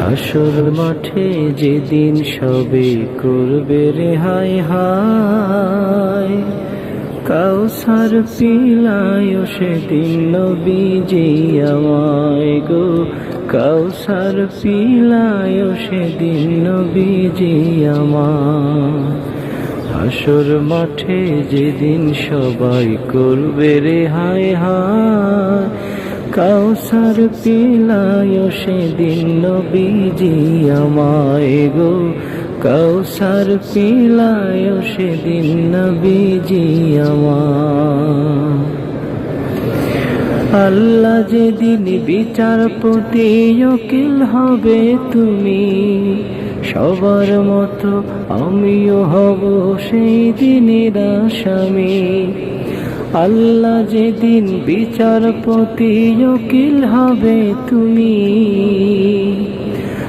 হাসর মাঠে যেদিন সবে করবে রে হাই হাই কাউসার পিলায় সেদিন নবীজি আমায় গো, কাউসার পিলায় সেদিন নবীজি আমায়। হাসর মাঠে যেদিন সবাই করবে রে হায় হায় কাউসার পিলায় সেদিন নবীজি আমায় গো। কাউসার পিলায় সেদিন নবীজি আমায়। আল্লাহ যেদিন বিচারপতি উকিল হবে তুমি, সবার মতো আমিও হব সেই দিনের আসামি। আল্লাহ যেদিন বিচারপতি উকিল হবে তুমি।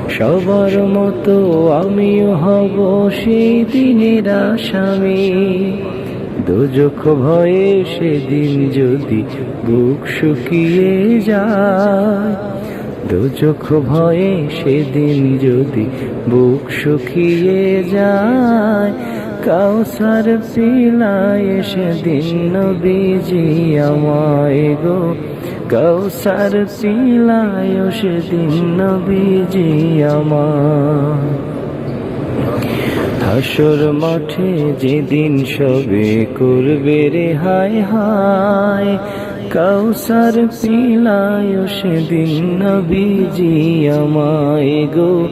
সবার মতো আমিও হব সেই দিনের আসামি। দোজখ ভয়ে সেদিন যদি বুক শুকিয়ে যায় দোজখ ভয়ে সেদিন যদি বুক শুকিয়ে যায় কাউসার পিলায় সেদিন নবীজি আমায় গো। কাউসার পিলায় সেদিন নবীজি আমায়। হাসর মাঠে যেদিন সবে করবে রে, হায় হায়। কাউসার পিলায় সেদিন নবীজি আমায় গো।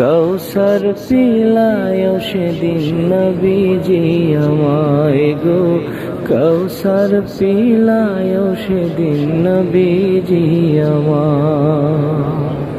কাউসার পিলায় সেদিন নবীজি আমায় গো। কৌসর পিলায় সেদিন নবীজি আমায়।